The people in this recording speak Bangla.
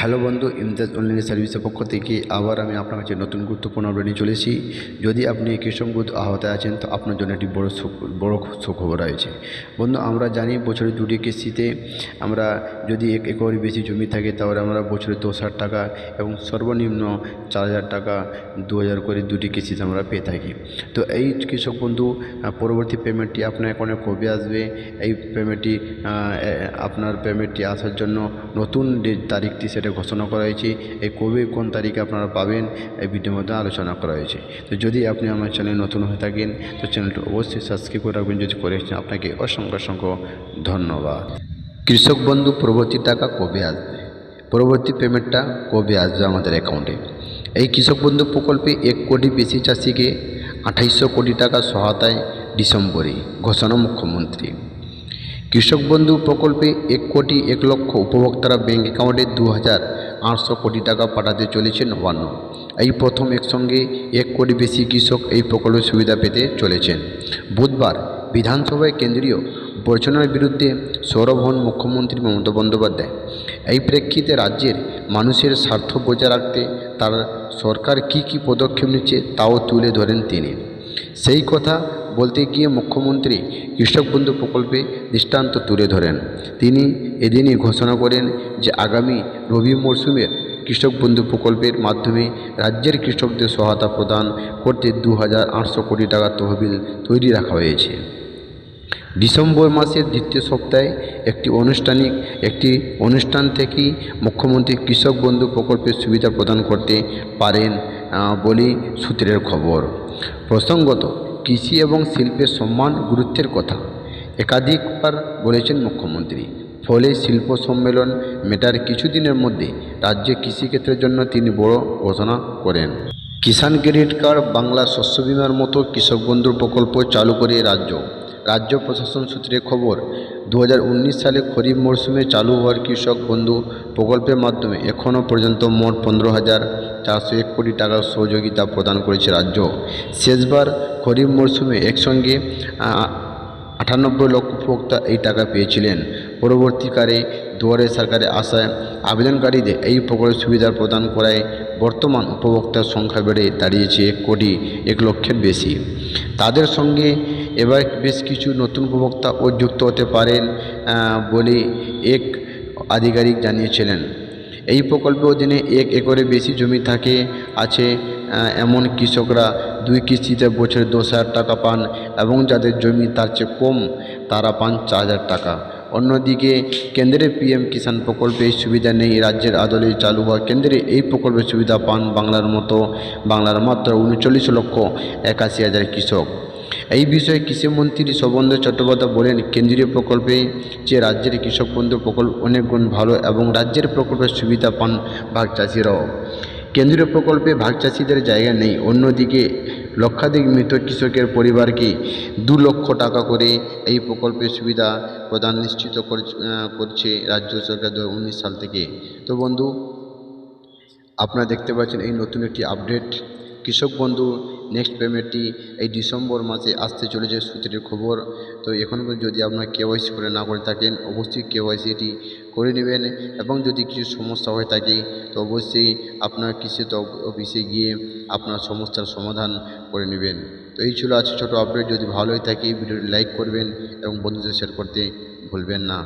হ্যালো বন্ধু, ইমতাজ অনলাইন সার্ভিসের পক্ষ থেকে আবার আমি আপনার কাছে নতুন গুরুত্বপূর্ণ আপডেট নিয়ে চলেছি যদি আপনি কৃষক বুধ আহতে আছেন, তো আপনার জন্য একটি বড় বড় সুখবর রয়েছে। বন্ধু, আমরা জানি বছরে দুটি কিস্তিতে আমরা যদি এক একরের বেশি জমি থাকে, তাহলে আমরা বছরে দশ হাজার টাকা এবং সর্বনিম্ন চার হাজার টাকা, দু হাজার করে দুটি কিস্তিতে আমরা পেয়ে থাকি। তো এই কৃষক বন্ধু পরবর্তী পেমেন্টটি আপনার অ্যাকাউন্টে কবে আসবে? এই পেমেন্টটি আপনার পেমেন্টটি আসার জন্য নতুন তারিখটি সেটা ঘোষণা করা হয়েছে। এই কবে কোন তারিখে আপনারা পাবেন, এই ভিডিওর মধ্যে আলোচনা করা হয়েছে। তো যদি আপনি আমার চ্যানেল নতুন হয়ে থাকেন, তো চ্যানেলটি অবশ্যই সাবস্ক্রাইব করে রাখবেন। যদি করেছেন আপনাকে অসংখ্য অসংখ্য ধন্যবাদ। কৃষক বন্ধু, পরবর্তী টাকা কবে আসবে? পরবর্তী পেমেন্টটা কবে আসবে আমাদের অ্যাকাউন্টে এই কৃষক বন্ধু প্রকল্পে এক কোটি বেশি চাষিকে আঠাইশশো কোটি টাকা সহায়তায় ডিসেম্বরে, ঘোষণা মুখ্যমন্ত্রী। কৃষক বন্ধু প্রকল্পে এক কোটি এক লক্ষ উপভোক্তারা ব্যাঙ্ক অ্যাকাউন্টে দু হাজার আটশো কোটি টাকা পাঠাতে চলেছে নবান্ন এই প্রথম একসঙ্গে এক কোটি বেশি কৃষক এই প্রকল্পের সুবিধা পেতে চলেছেন। বুধবার বিধানসভায় কেন্দ্রীয় বর্জনার বিরুদ্ধে সৌরভ হন মুখ্যমন্ত্রী মমতা বন্দ্যোপাধ্যায়। এই প্রেক্ষিতে রাজ্যের মানুষের স্বার্থ বজায় রাখতে তার সরকার কী কী পদক্ষেপ নিচ্ছে তাও তুলে ধরেন তিনি। সেই কথা বলতে গিয়ে মুখ্যমন্ত্রী কৃষক বন্ধু প্রকল্পে দৃষ্টান্ত তুলে ধরেন। তিনি এদিনই ঘোষণা করেন যে আগামী রবি মরশুমের কৃষক বন্ধু প্রকল্পের মাধ্যমে রাজ্যের কৃষকদের সহায়তা প্রদান করতে দু হাজার আটশো কোটি টাকা তহবিল তৈরি রাখা হয়েছে। ডিসেম্বর মাসের দ্বিতীয় সপ্তাহে একটি আনুষ্ঠানিক, একটি অনুষ্ঠান থেকেই মুখ্যমন্ত্রী কৃষক বন্ধু প্রকল্পের সুবিধা প্রদান করতে পারেন বলেই সূত্রের খবর। প্রসঙ্গত কৃষি এবং শিল্পের সম্মান গুরুত্বের কথা। একাধিকবার বলেছেন মুখ্যমন্ত্রী, ফলে শিল্প সম্মেলন মেটার কিছুদিনের মধ্যে রাজ্যে কৃষিক্ষেত্রের জন্য তিনি বড় ঘোষণা করেন। কিষাণ ক্রেডিট কার্ড বাংলা শস্য বিমার মতো কৃষক বন্ধুর প্রকল্প চালু করে রাজ্য। রাজ্য প্রশাসন সূত্রে খবর দু হাজার উনিশ সালে খরিফ মরশুমে চালু হওয়ার কৃষক বন্ধু প্রকল্পের মাধ্যমে এখনও পর্যন্ত মোট পনেরো হাজার চারশো এক কোটি টাকার সহযোগিতা প্রদান করেছে রাজ্য। শেষবার খরিফ মরশুমে একসঙ্গে আটানব্বই লক্ষ উপভোক্তা এই টাকা পেয়েছিলেন। পরবর্তীকালে দুয়ারে সরকারে আসায় আবেদনকারীদের এই প্রকল্পের সুবিধা প্রদান করায় বর্তমান উপভোক্তার সংখ্যা বেড়ে দাঁড়িয়েছে এক কোটি এক লক্ষের বেশি। তাদের সঙ্গে এবার বেশ কিছু নতুন উপভোক্তা ও যুক্ত হতে পারেন বলে এক আধিকারিক জানিয়েছিলেন। এই প্রকল্পের অধীনে এক একরে বেশি জমি থাকে, আছে এমন কৃষকরা দুই কিস্তিতে বছরে দশ হাজার টাকা পান এবং যাদের জমি তার চেয়ে কম, তারা পান চার হাজার টাকা। অন্যদিকে, কেন্দ্রের পিএম কিষাণ প্রকল্পে এই সুবিধা নেই। রাজ্যের আদলে চালু হওয়া কেন্দ্রে এই প্রকল্পের সুবিধা পান বাংলার মতো, বাংলার মাত্র উনচল্লিশ লক্ষ একাশি হাজার কৃষক। এই বিষয়ে কৃষিমন্ত্রী শোভেন্দু চট্টোপাধ্যায় বলেন, কেন্দ্রীয় প্রকল্পে যে রাজ্যের কৃষক বন্ধু প্রকল্প অনেক গুণ ভালো এবং রাজ্যের প্রকল্পের সুবিধা পান ভাগ চাষিরাও কেন্দ্রীয় প্রকল্পে ভাগ চাষিদের জায়গা নেই। অন্যদিকে লক্ষাধিক মৃত কৃষকের পরিবারকে দু লক্ষ টাকা করে এই প্রকল্পের সুবিধা প্রদান নিশ্চিত করছে- রাজ্য সরকার দু সাল থেকে? তো বন্ধু, আপনারা দেখতে পাচ্ছেন এই নতুন একটি আপডেট। কৃষক বন্ধু নেক্সট পেমেন্টটি এই ডিসেম্বর মাসে আসতে চলেছে সূত্রের খবর। তো এখন যদি আপনার কেওয়াইসি করে না করে থাকেন, অবশ্যই কেওয়াইসিটি করে নেবেন এবং যদি কিছু সমস্যা হয়ে থাকে, তো অবশ্যই আপনার কৃষি অফিসে গিয়ে আপনার সমস্যার সমাধান করে নেবেন। তো এই ছিল আজকে ছোটো আপডেট যদি ভালো হয়ে থাকে ভিডিওটি লাইক করবেন এবং বন্ধুদের শেয়ার করতে ভুলবেন না।